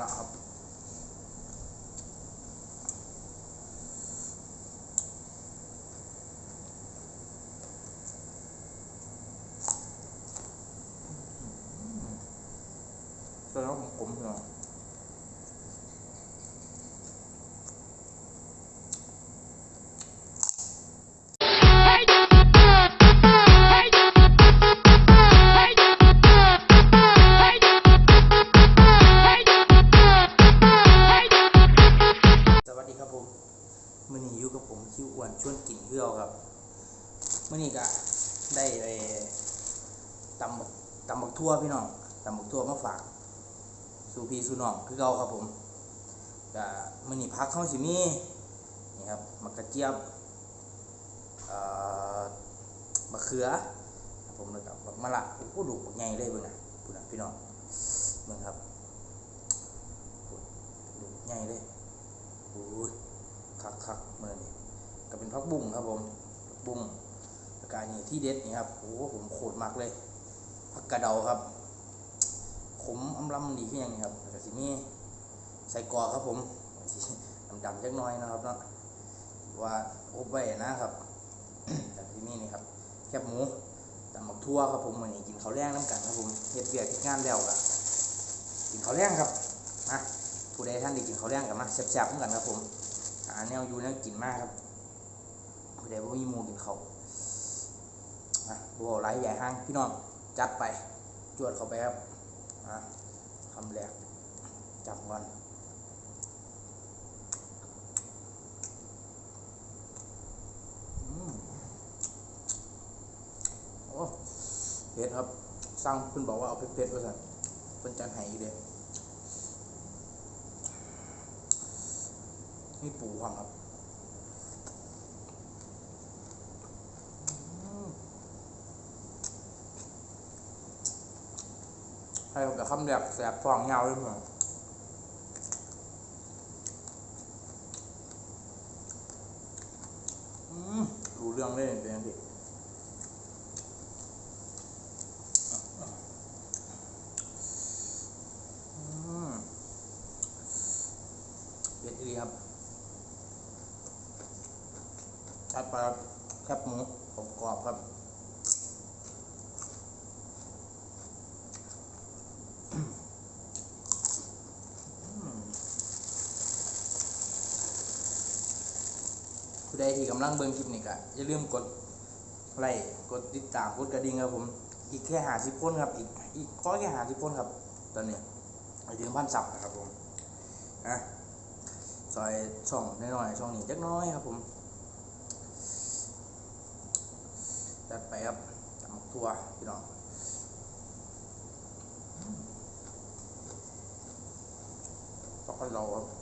ม ทั่วพี่น้องตำบักทั่วมาฝากสู่พี่สู่น้องคือเก่าครับผมก็มื่อนี้พักเข้าสิมีนี่ครับมะกระเจี๊ยบมะเขือผมแล้วกับบักมะละโอ้ดูบักใหญ่เลยเบิ่งนะพูดนะพี่น้องเบิ่งครับดดูใหญ่เลยโอ้ยคักคักๆเมื่อนี่ก็เป็นพักบุ้งครับผมบุ้งแล้วก็อันนี้ที่เด็ดนี่ครับโอ้โหผมโคตรมากเลย ผักกระเดาครับ ขมอำลำดีขึ้นยังครับแล้วก็สิมีใส่กอครับผมสิดำๆจักน้อยนะครับเนาะว่าโอบไว้นะครับแต่ที่นี่นี่ครับ แคบหมูตำหมักทั่วครับผมวันนี้กินข้าวแรงน้ำกันครับผมเฮ็ดเวียกเฮ็ดงานแล้วก็กินข้าวแรงครับนะผู้ใดท่านได้กินข้าวแรงกันมาแซ่บๆเหมือนกันครับผมหาแนวอยู่แนวกินมากครับผู้ใดบ่มีหมูกินข้าวอะบัวไหลใหญ่ห้างพี่น้อง จัดไป จวดเข้าไปครับคำแรกจับก่อนอโอ้เผ็ดครับสั่งเพิ่นบอกว่าเอาเผ็ดๆว่าสั่นเพิ่นจัดให้เด้นี่ปูฟังครับ ให้กับคำแรกแสบฟองยาวเลยเพื่อนอืมรู้เรื่องเลยเป็นยังไงเด็ดดีครับชัดปครับแคบหมูกรอบครับ ใดที่กำลังเบิ่งคลิปนี้ก็อย่าลืมกดไลค์กดติดตามกดกระดิ่งครับผมอีกแค่หาสิบคนครับอีกอีกก็แค่หาสิบคนครับ ตอนนี้ไปถึงพันสับนะครับผมอะซอยช่องน้อยๆช่องนี้จักน้อยครับผมจัดไปครับตำบักทั่วพี่น้องต้องคนเราครับ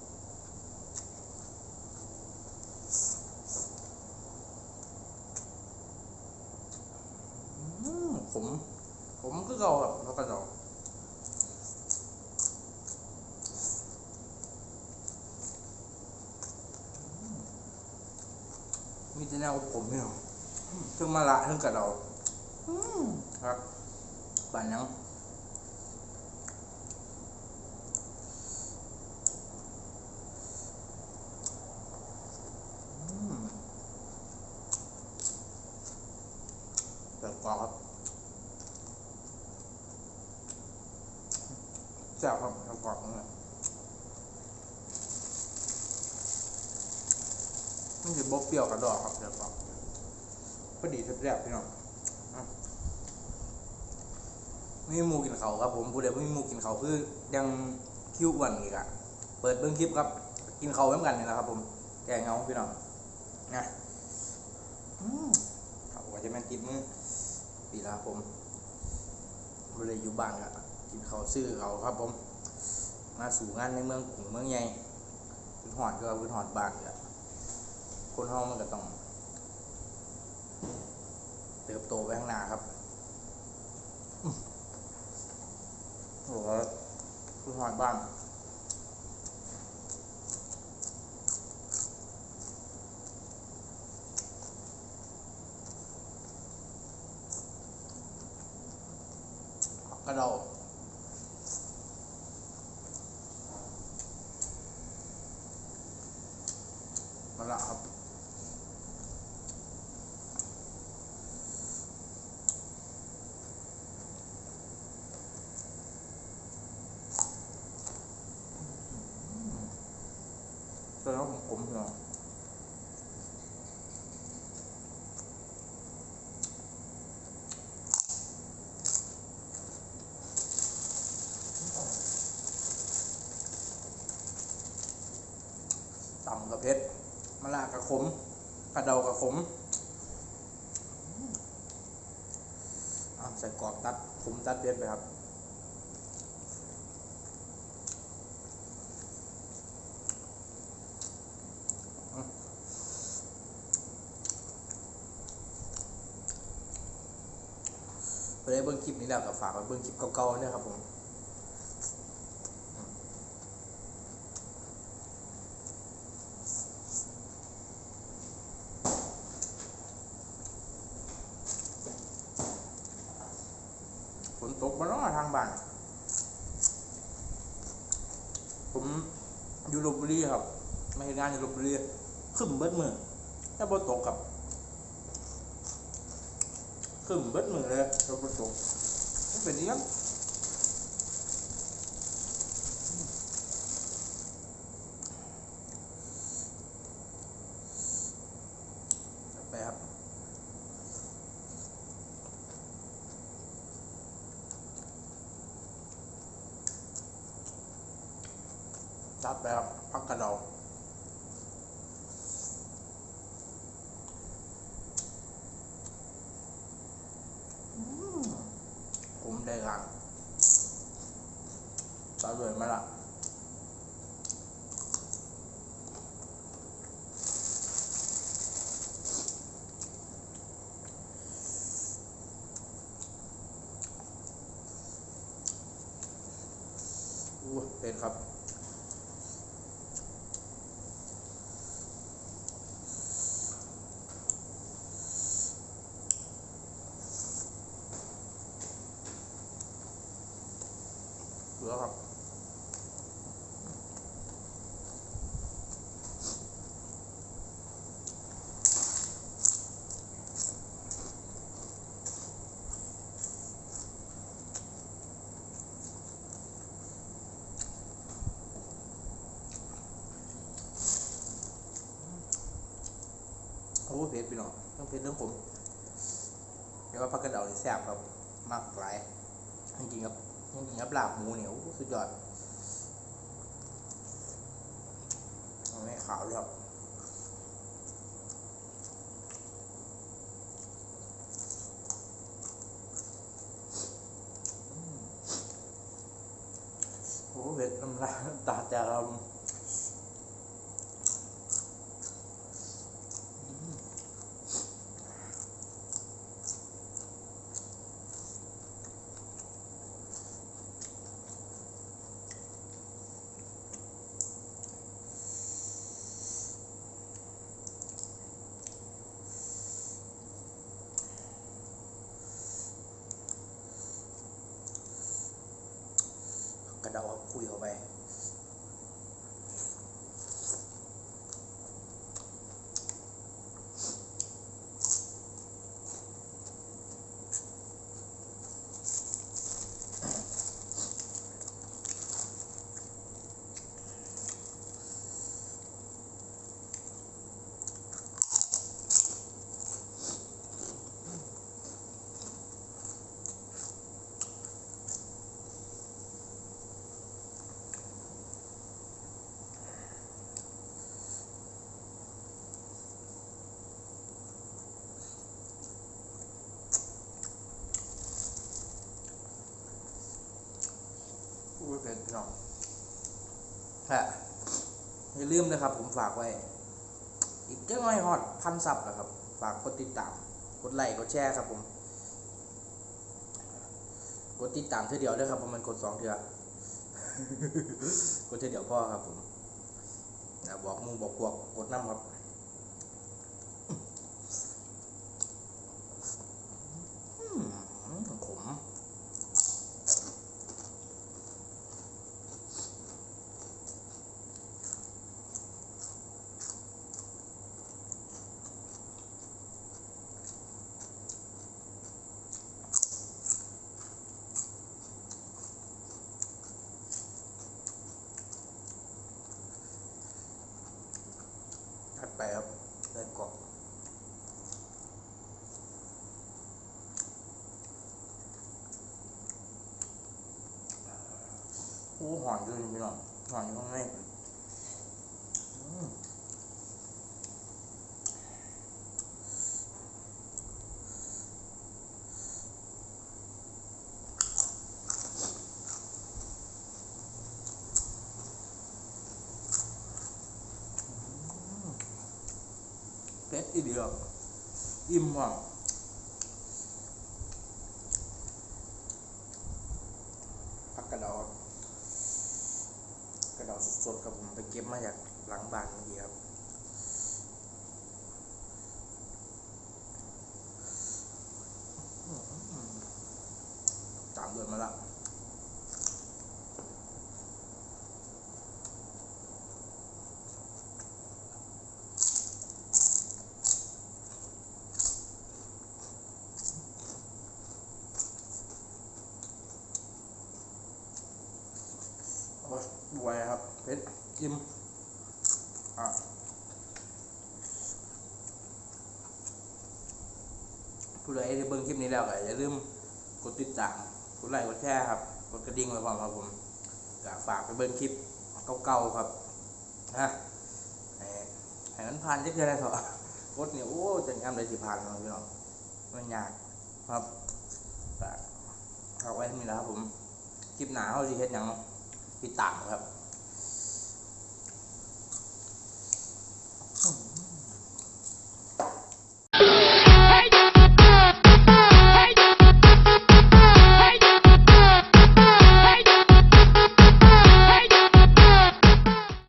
อืมผมผมก็เราครับแล้วก็เอามีแต่แนวผมพี่น้องซึ่งมาละทั้งกระดอกครับปั่นยังอืมเปิดกรอบครับ แซ่บครับเอากรอบเลยมันจะบบเปรี้ยวกระดอกครับเดี๋ยวกรอบพอดีแซ่บๆพี่น้องไม่มีหมูกินเขาครับผมผู้ใดไม่มีหมูกินเขาคือยังคิวอ้วนอีกอะเปิดเบิ้องคลิปครับ กินเขาวเหมือนกันนี่แหละครับ ผมแกงเงาพี่น้องนะเขาก็จะแม่นติดมือปีละครับผมผู้ใดอยู่บ้านอะ กินเขาซื้อเขาครับผม มาสู่งานในเมืองกรุงเมืองใหญ่เป็นหอดก็เป็นหอดบานอะคนห้องมันก็ต้อง เติบโตไปข้างหน้าครับโอ้โหคือหอดบ้านกระเดา อง กับเพชรมะละกับขมกระเดากับขมอะใส่กรอบตัดขมตัดเพชรไปครับไปได้เบิ้งคลิปนี้แล้วก็ฝากไว้เบิ้งคลิปเก่าๆเนี่ยครับผม ตกมาเนอทางบ้าน ผมอยู่ลบบุรีครับ มาเห็นงานอยู่ลบบุรีขึ้นเบิดมือแต่บ่ตกครับขึ้นเบิดมือเลยแล้วบนตกมันเป็นยัง รับไปครับพักกระเดาอืมผมได้กันตาเลยไหมล่ะเป็นครับ ผ็ดพี่น้องต้องเผ็ดเรื่องผมเดี๋ยวว่าพักกระเดาเลยแซ่บครับมากหลายจริงครับจริงๆครับลาบหมูเหนียวสุดยอดไม่ขาวเลยครับ โอ้เผ็ดน้ำลายตาแต่เรากระเดาครับคุยเข้าไป กันพี่น้องฮะอย่าลืมนะครับ ผมฝากไว้ อีกเจ้าน้อยฮอดพันซับนะครับ ฝากกดติดตาม กดไลค์กดแชร์ครับผม กดติดตามเท่าเดียวด้วยครับผมมันกดสองเทือกดเท่าเดียวพ่อครับผมบอกมูบอกพวกกดน้ำครับ cũng hỏi rồi nhỉ hỏi hôm nay Tết đi được. Im hoàng ตามเดินมาละบวยครับเพชรจิ้มอะผู้ใดได้เบิ่งคลิปนี้แล้วก็อย่าลืมกดติดตาม กดไลค์กดแชร์ครับ กดกระดิ่งไว้พร้อมครับผมก็ฝากไปเบิ้งคลิปเก่าๆครับนะให้ให้มันผ่านจักเดือะไรเถอะกดเนี่ยโอ้จะงามเลยสิผ่านเราพี่น้องมันยากครับฝากเอาไว้ให้มีแล้วครับผม คลิปหนาเขาจะเฮ็ดอยังติดตามครับ